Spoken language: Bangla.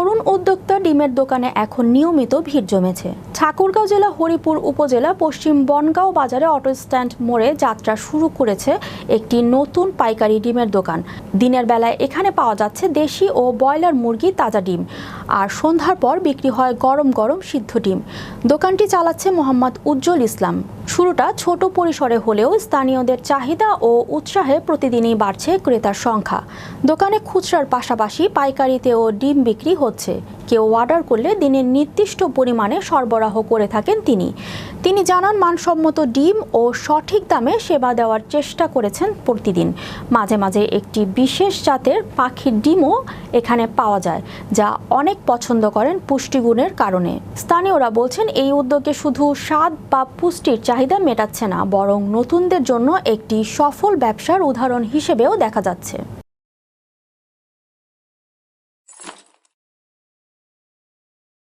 তরুণ উদ্যোক্তা ডিমের দোকানে এখন নিয়মিত ভিড় জমেছে। ঠাকুরগাঁও জেলা, হরিপুর উপজেলা, পশ্চিম বনগাঁও বাজারে অটো স্ট্যান্ড মোড়ে যাত্রা শুরু করেছে একটি নতুন পাইকারি ডিমের দোকান। দিনের বেলায় এখানে পাওয়া যাচ্ছে দেশি ও ব্রয়লার মুরগি, তাজা ডিম। আর সন্ধ্যার পর বিক্রি হয় গরম গরম সিদ্ধ ডিম। দোকানটি চালাচ্ছে মোহাম্মদ উজ্জ্বল ইসলাম। শুরুটা ছোট পরিসরে হলেও স্থানীয়দের চাহিদা ও উৎসাহে প্রতিদিনই বাড়ছে ক্রেতার সংখ্যা। দোকানে খুচরার পাশাপাশি পাইকারিতেও ডিম বিক্রি হচ্ছে। কেউ অর্ডার করলে দিনের নির্দিষ্ট পরিমাণে সরবরাহ করে থাকেন তিনি। তিনি জানান, মানসম্মত ডিম ও সঠিক দামে সেবা দেওয়ার চেষ্টা করেছেন প্রতিদিন। মাঝে মাঝে একটি বিশেষ জাতের পাখির ডিমও এখানে পাওয়া যায়, যা অনেক পছন্দ করেন পুষ্টিগুণের কারণে। স্থানীয়রা বলছেন, এই উদ্যোগে শুধু স্বাদ বা পুষ্টির চাহিদা মেটাচ্ছে না বরং নতুনদের জন্য একটি সফল ব্যবসার উদাহরণ হিসেবেও দেখা যাচ্ছে।